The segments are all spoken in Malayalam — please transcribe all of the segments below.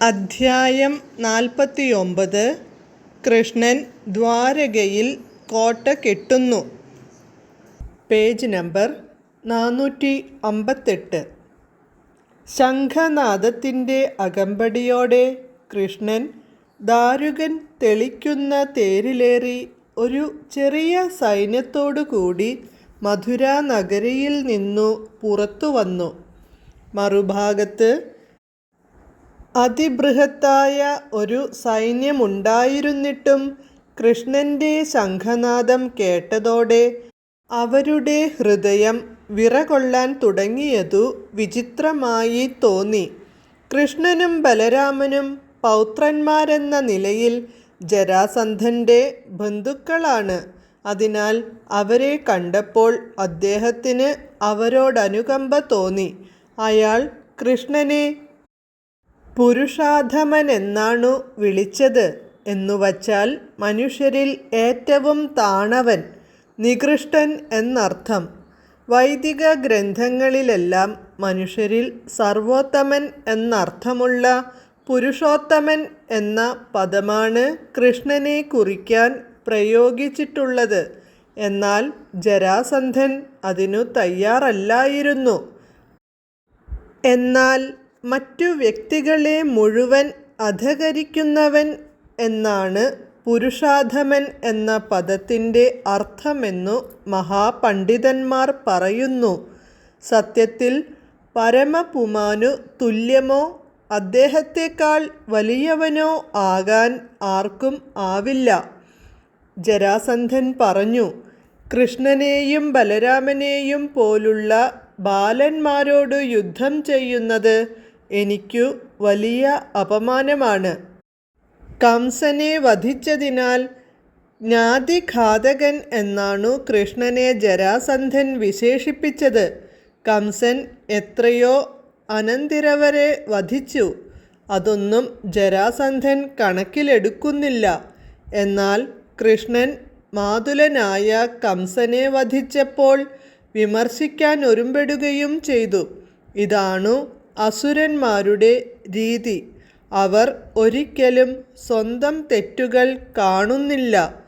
അധ്യായം നാൽപ്പത്തിയൊമ്പത്. കൃഷ്ണൻ ദ്വാരകയിൽ കോട്ട കെട്ടുന്നു. പേജ് നമ്പർ നാനൂറ്റി അമ്പത്തെട്ട് ശംഖനാദത്തിന്റെ അകമ്പടിയോടെ കൃഷ്ണൻ ദാരുകൻ തെളിക്കുന്ന തേരിലേറി ഒരു ചെറിയ സൈന്യത്തോടുകൂടി മധുരാനഗരിയിൽ മധുര നഗരിയിൽ നിന്നു പുറത്തു വന്നു മറുഭാഗത്ത് അതിബൃഹത്തായ ഒരു സൈന്യമുണ്ടായിരുന്നിട്ടും കൃഷ്ണന്റെ ശംഖനാദം കേട്ടതോടെ അവരുടെ ഹൃദയം വിറകൊള്ളാൻ തുടങ്ങിയതു വിചിത്രമായി തോന്നി. കൃഷ്ണനും ബലരാമനും പൗത്രന്മാരെന്ന നിലയിൽ ജരാസന്ധന്റെ ബന്ധുക്കളാണ്. അതിനാൽ അവരെ കണ്ടപ്പോൾ അദ്ദേഹത്തിന് അവരോടനുകമ്പ തോന്നി. അയാൾ കൃഷ്ണനെ പുരുഷാധമനെന്നാണു വിളിച്ചത് എന്നുവച്ചാൽ മനുഷ്യരിൽ ഏറ്റവും താണവൻ നികൃഷ്ടൻ എന്നർത്ഥം. വൈദിക ഗ്രന്ഥങ്ങളിലെല്ലാം മനുഷ്യരിൽ സർവോത്തമൻ എന്നർത്ഥമുള്ള പുരുഷോത്തമൻ എന്ന പദമാണ് കൃഷ്ണനെ കുറിക്കാൻ പ്രയോഗിച്ചിട്ടുള്ളത്. എന്നാൽ ജരാസന്ധൻ അതിനു തയ്യാറല്ലായിരുന്നു. എന്നാൽ മറ്റു വ്യക്തികളെ മുഴുവൻ അധകരിക്കുന്നവൻ എന്നാണ് പുരുഷാധമൻ എന്ന പദത്തിന്റെ അർത്ഥമെന്നു മഹാപണ്ഡിതന്മാർ പറയുന്നു. സത്യത്തിൽ പരമപുമാനു തുല്യമോ അദ്ദേഹത്തെക്കാൾ വലിയവനോ ആകാൻ ആർക്കും ആവില്ല. ജരാസന്ധൻ പറഞ്ഞു കൃഷ്ണനെയും ബലരാമനെയും പോലുള്ള ബാലന്മാരോട് യുദ്ധം ചെയ്യുന്നത് എനിക്കു വലിയ അപമാനമാണ്. കംസനെ വധിച്ചതിനാൽ ജ്ഞാതിഘാതകൻ എന്നാണു കൃഷ്ണനെ ജരാസന്ധൻ വിശേഷിപ്പിച്ചത്. കംസൻ എത്രയോ അനന്തിരവരെ വധിച്ചു. അതൊന്നും ജരാസന്ധൻ കണക്കിലെടുക്കുന്നില്ല. എന്നാൽ കൃഷ്ണൻ മാതുലനായ കംസനെ വധിച്ചപ്പോൾ വിമർശിക്കാൻ ഒരുമ്പെടുകയും ചെയ്തു. ഇതാണു അസുരന്മാരുടെ രീതി. അവർ ഒരിക്കലും സ്വന്തം തെറ്റുകൾ കാണുന്നില്ല.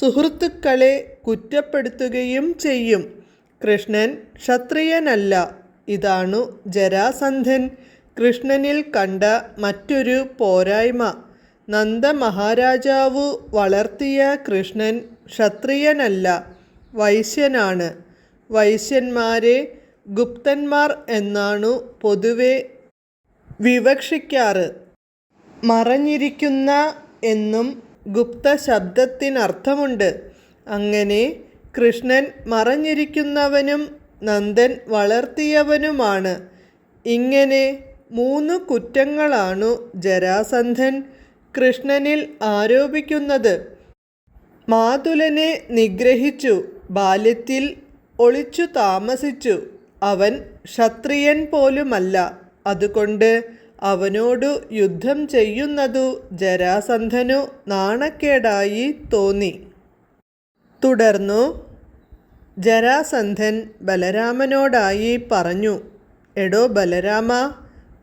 സുഹൃത്തുക്കളെ കുറ്റപ്പെടുത്തുകയും ചെയ്യും. കൃഷ്ണൻ ക്ഷത്രിയനല്ല. ഇതാണു ജരാസന്ധൻ. കൃഷ്ണനിൽ കണ്ട മറ്റൊരു പോരായ്മ. നന്ദമഹാരാജാവു വളർത്തിയ കൃഷ്ണൻ ക്ഷത്രിയനല്ല. വൈശ്യനാണ്. വൈശ്യന്മാരെ ഗുപ്തന്മാർ എന്നാണു പൊതുവെ വിവക്ഷിക്കാറ്. മറഞ്ഞിരിക്കുന്ന എന്നും ഗുപ്ത ശബ്ദത്തിനർത്ഥമുണ്ട്. അങ്ങനെ കൃഷ്ണൻ മറഞ്ഞിരിക്കുന്നവനും നന്ദൻ വളർത്തിയവനുമാണ്. ഇങ്ങനെ മൂന്ന് കുറ്റങ്ങളാണു ജരാസന്ധൻ കൃഷ്ണനിൽ ആരോപിക്കുന്നത്. മാതുലനെ നിഗ്രഹിച്ചു ബാല്യത്തിൽ ഒളിച്ചു താമസിച്ചു. അവൻ ക്ഷത്രിയൻ പോലുമല്ല. അതുകൊണ്ട് അവനോടു യുദ്ധം ചെയ്യുന്നതു ജരാസന്ധനു നാണക്കേടായി തോന്നി. തുടർന്നു ജരാസന്ധൻ ബലരാമനോടായി പറഞ്ഞു എടോ ബലരാമ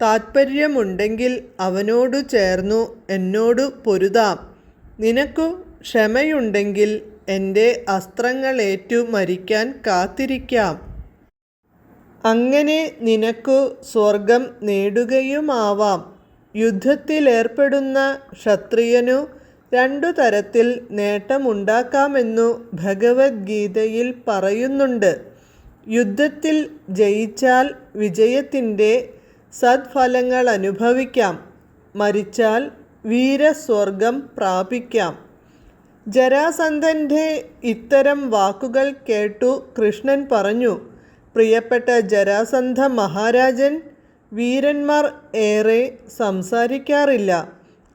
താത്പര്യമുണ്ടെങ്കിൽ അവനോടു ചേർന്നു എന്നോടു പൊരുതാം. നിനക്കു ക്ഷമയുണ്ടെങ്കിൽ എന്റെ അസ്ത്രങ്ങളേറ്റു മരിക്കാൻ കാത്തിരിക്കാം. അങ്ങനെ നിനക്കു സ്വർഗം നേടുകയുമാവാം. യുദ്ധത്തിലേർപ്പെടുന്ന ക്ഷത്രിയനു രണ്ടു തരത്തിൽ നേട്ടമുണ്ടാക്കാമെന്നു ഭഗവത്ഗീതയിൽ പറയുന്നുണ്ട്. യുദ്ധത്തിൽ ജയിച്ചാൽ വിജയത്തിന്റെ സദ്ഫലങ്ങൾ അനുഭവിക്കാം. മരിച്ചാൽ വീരസ്വർഗം പ്രാപിക്കാം. ജരാസന്ധന്റെ ഇത്തരം വാക്കുകൾ കേട്ടു കൃഷ്ണൻ പറഞ്ഞു പ്രിയപ്പെട്ട ജരാസന്ധ മഹാരാജൻ വീരന്മാർ ഏറെ സംസാരിക്കാറില്ല.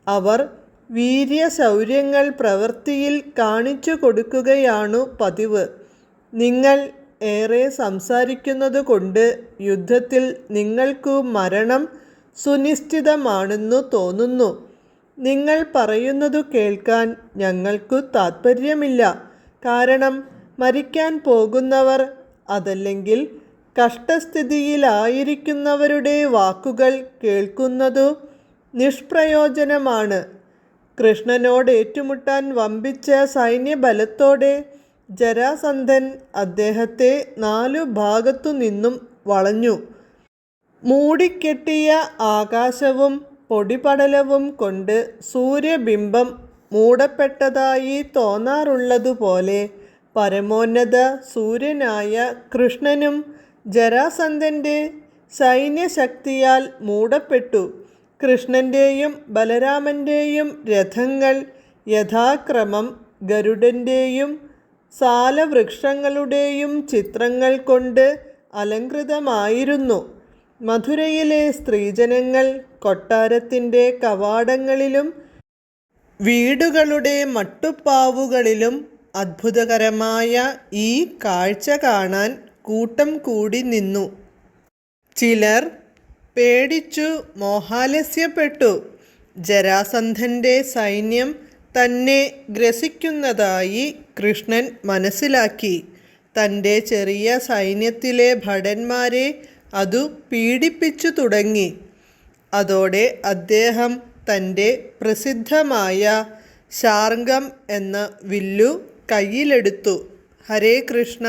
അവർ വീര്യശൗര്യങ്ങൾ പ്രവൃത്തിയിൽ കാണിച്ചു കൊടുക്കുകയാണു പതിവ്. നിങ്ങൾ ഏറെ സംസാരിക്കുന്നതുകൊണ്ട് യുദ്ധത്തിൽ നിങ്ങൾക്കു മരണം സുനിശ്ചിതമാണെന്നു തോന്നുന്നു. നിങ്ങൾ പറയുന്നതു കേൾക്കാൻ ഞങ്ങൾക്കു താത്പര്യമില്ല. കാരണം മരിക്കാൻ പോകുന്നവർ അതല്ലെങ്കിൽ കഷ്ടസ്ഥിതിയിലായിരിക്കുന്നവരുടെ വാക്കുകൾ കേൾക്കുന്നതു നിഷ്പ്രയോജനമാണ്. കൃഷ്ണനോട് ഏറ്റുമുട്ടാൻ വമ്പിച്ച സൈന്യബലത്തോടെ ജരാസന്ധൻ അദ്ദേഹത്തെ നാലു ഭാഗത്തു നിന്നും വളഞ്ഞു. മൂടിക്കെട്ടിയ ആകാശവും പൊടിപടലവും കൊണ്ട് സൂര്യബിംബം മൂടപ്പെട്ടതായി തോന്നാറുള്ളതുപോലെ പരമോന്നത സൂര്യനായ കൃഷ്ണനും ജരാസന്ധന്റെ സൈന്യശക്തിയാൽ മൂടപ്പെട്ടു. കൃഷ്ണന്റെയും ബലരാമന്റെയും രഥങ്ങൾ യഥാക്രമം ഗരുഡന്റെയും സാലവൃക്ഷങ്ങളുടെയും ചിത്രങ്ങൾ കൊണ്ട് അലങ്കൃതമായിരുന്നു മധുരയിലെ സ്ത്രീജനങ്ങൾ കൊട്ടാരത്തിന്റെ കവാടങ്ങളിലും വീടുകളുടെ മട്ടുപ്പാവുകളിലും അത്ഭുതകരമായ ഈ കാഴ്ച കാണാൻ കൂട്ടം കൂടി നിന്നു. ചിലർ പേടിച്ചു മോഹാലസ്യപ്പെട്ടു. ജരാസന്ധന്റെ സൈന്യം തന്നെ ഗ്രസിക്കുന്നതായി കൃഷ്ണൻ മനസ്സിലാക്കി. തന്റെ ചെറിയ സൈന്യത്തിലെ ഭടന്മാരെ അതു പീഡിപ്പിച്ചു തുടങ്ങി. അതോടെ അദ്ദേഹം തന്റെ പ്രസിദ്ധമായ ശാർഗം എന്ന വില്ലു കയ്യിലെടുത്തു. ഹരേ കൃഷ്ണ.